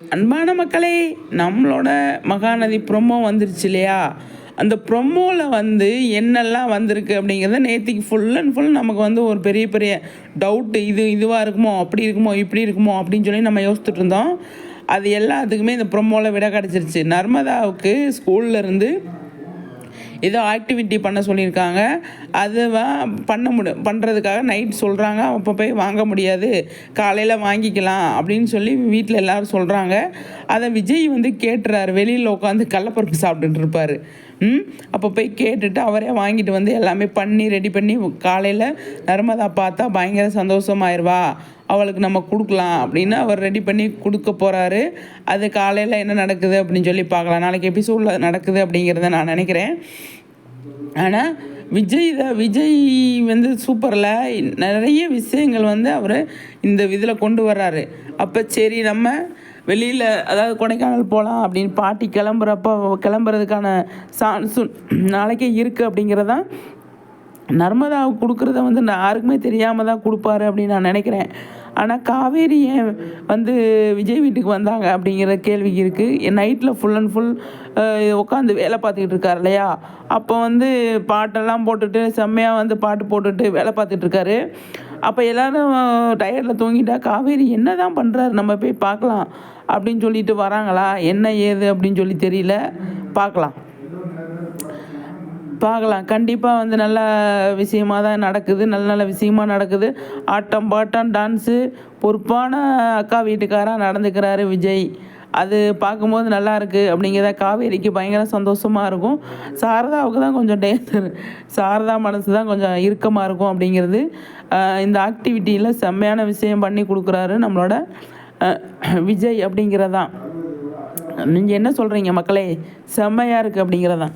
அன்பான மக்களே நம்மளோட மகாநதி ப்ரொமோ வந்துருச்சு இல்லையா? அந்த ப்ரொமோவில் வந்து என்னெல்லாம் வந்திருக்கு அப்படிங்கிறத நேற்றுக்கு ஃபுல் அண்ட் ஃபுல் நமக்கு வந்து ஒரு பெரிய பெரிய டவுட்டு இது இதுவாக இருக்குமோ அப்படி இருக்குமோ இப்படி இருக்குமோ அப்படின்னு சொல்லி நம்ம யோசிச்சுட்டு இருந்தோம். அது எல்லாத்துக்குமே இந்த ப்ரொமோவில் விட கிடச்சிருச்சு. நர்மதாவுக்கு ஸ்கூல்லேருந்து ஏதோ ஆக்டிவிட்டி பண்ண சொல்லியிருக்காங்க. அதுவா பண்ண முடி பண்ணுறதுக்காக நைட் சொல்கிறாங்க அப்போ போய் வாங்க முடியாது. காலையில் வாங்கிக்கலாம் அப்படின்னு சொல்லி வீட்டில் எல்லாரும் சொல்கிறாங்க அதை விஜய் வந்து கேட்டுறாரு. வெளியில் உட்காந்து கடலப்பருப்பு சாப்பிட்டுட்டு இருப்பார். அப்போ போய் கேட்டுட்டு அவரே வாங்கிட்டு வந்து எல்லாமே பண்ணி ரெடி பண்ணி காலையில் நர்மதா பார்த்தா பயங்கர சந்தோஷமாயிருவா. அவளுக்கு நம்ம கொடுக்கலாம் அப்படின்னு அவர் ரெடி பண்ணி கொடுக்க போகிறாரு அது காலையில் என்ன நடக்குது அப்படின்னு சொல்லி பார்க்கலாம். நாளைக்கு எபிசோடில் நடக்குது அப்படிங்கிறத நான் நினைக்கிறேன். ஆனால் விஜய் தான் விஜய் வந்து சூப்பரில். நிறைய விஷயங்கள் வந்து அவர் இந்த இதில் கொண்டு வர்றாரு. அப்போ சரி நம்ம வெளியில் அதாவது கொடைக்கானல் போகலாம் அப்படின்னு பாட்டி கிளம்புறப்போ கிளம்புறதுக்கான சான்ஸு நாளைக்கே இருக்குது அப்படிங்கிறதான் நர்மதாவுக்கு கொடுக்குறத வந்து நான் யாருக்குமே தெரியாமல் தான் கொடுப்பாரு அப்படின்னு நான் நினைக்கிறேன். ஆனால் காவேரி ஏன் வந்து விஜய் வீட்டுக்கு வந்தாங்க அப்படிங்கிற கேள்வி இருக்குது நைட்டில் ஃபுல் அண்ட் ஃபுல் உட்காந்து வேலை பார்த்துக்கிட்டு இருக்கார் இல்லையா? அப்போ வந்து பாட்டெல்லாம் போட்டுட்டு செம்மையாக வந்து பாட்டு போட்டுட்டு வேலை பார்த்துட்டு இருக்காரு. அப்போ எல்லோரும் டயர்டில் தூங்கிட்டா காவேரி என்ன தான் பண்ணுறாரு நம்ம போய் பார்க்கலாம் அப்படின்னு சொல்லிட்டு வராங்களா? என்ன ஏது அப்படின்னு சொல்லி தெரியல. பார்க்கலாம். பார்க்கலாம். கண்டிப்பாக வந்து நல்ல விஷயமாக தான் நடக்குது. நல்ல நல்ல விஷயமா நடக்குது. ஆட்டம் பாட்டம் டான்ஸு பொறுப்பான அக்கா வீட்டுக்காராக நடந்துக்கிறாரு விஜய். அது பார்க்கும்போது நல்லாயிருக்கு அப்படிங்கிறத காவேரிக்கு பயங்கர சந்தோஷமாக இருக்கும். சாரதாவுக்கு தான் கொஞ்சம் டேஞ்சர் சாரதா மனசு தான் கொஞ்சம் இறுக்கமாக இருக்கும் அப்படிங்கிறது. இந்த ஆக்டிவிட்டியில் செம்மையான விஷயம் பண்ணி கொடுக்குறாரு நம்மளோட விஜய் அப்படிங்கிறதான். நீங்கள் என்ன சொல்கிறீங்க மக்களே? செம்மையாக இருக்குது அப்படிங்கிறதான்.